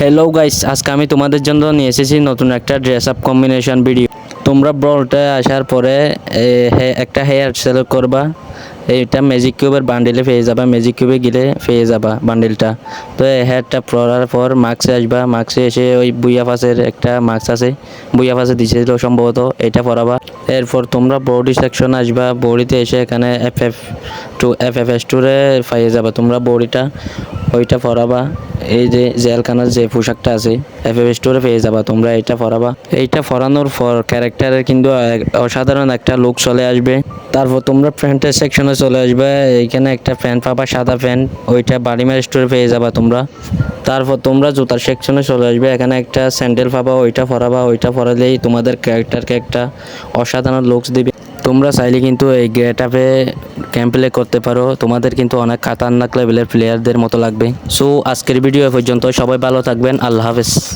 Hello guys আজকে আমি তোমাদের জন্য নিয়ে এসেছি নতুন একটা ড্রেস আপ কম্বিনেশন ভিডিও তোমরা ব্রলটা আসার পরে একটা হেয়ার সেলেক্ট করবা। এইটা ম্যাজিক কিউবের বান্ডিলে পেয়ে যাবা। ম্যাজিক কিউবে গেলে পেয়ে যাবা বান্ডিলটা তো এই হেয়ারটা পরার পর মাস্কে আসবা। মাস্কে এসে ওই বুইয়া পাসের একটা মাস্ক আছে। বুইয়া পাসে দিয়েছিল সম্ভবত, এটা পরাবা। এরপর তোমরা বডি সেকশন আসবা। বডিতে এসে এখানে F F two F F S টুরে পাইয়ে যাবা তোমরা বডিটা ওইটা পরাবা। এই যে জেলখানার যে পোশাকটা আছে এফ এফ স্টোরে পেয়ে যাবা, তোমরা এটা পরাবা। এইটা পরানোর পর ক্যারেক্টারের কিন্তু অসাধারণ একটা লুক চলে আসবে। তারপর তোমরা প্যান্টের সেকশনে চলে আসবে, এইখানে একটা প্যান্ট পাবা, সাদা প্যান্ট ওইটা বাড়িমার স্টোরে পেয়ে যাবা তোমরা। তারপর তোমরা জুতার সেকশনে চলে আসবে, এখানে একটা স্যান্ডেল পাবা, ওইটা পরাবা, ওইটা পরালেই তোমাদের ক্যারেক্টারকে একটা অসাধারণ লুকস দিবে। তোমরা চাইলে কিন্তু এই গেট আপে ক্যাম্প প্লে করতে পারো। তোমাদের কিন্তু অনেক খাতারনাক লেভেলের প্লেয়ারদের মতো লাগবে। সো আজকের ভিডিও পর্যন্ত সবাই ভালো থাকবেন। আল্লাহ হাফেজ।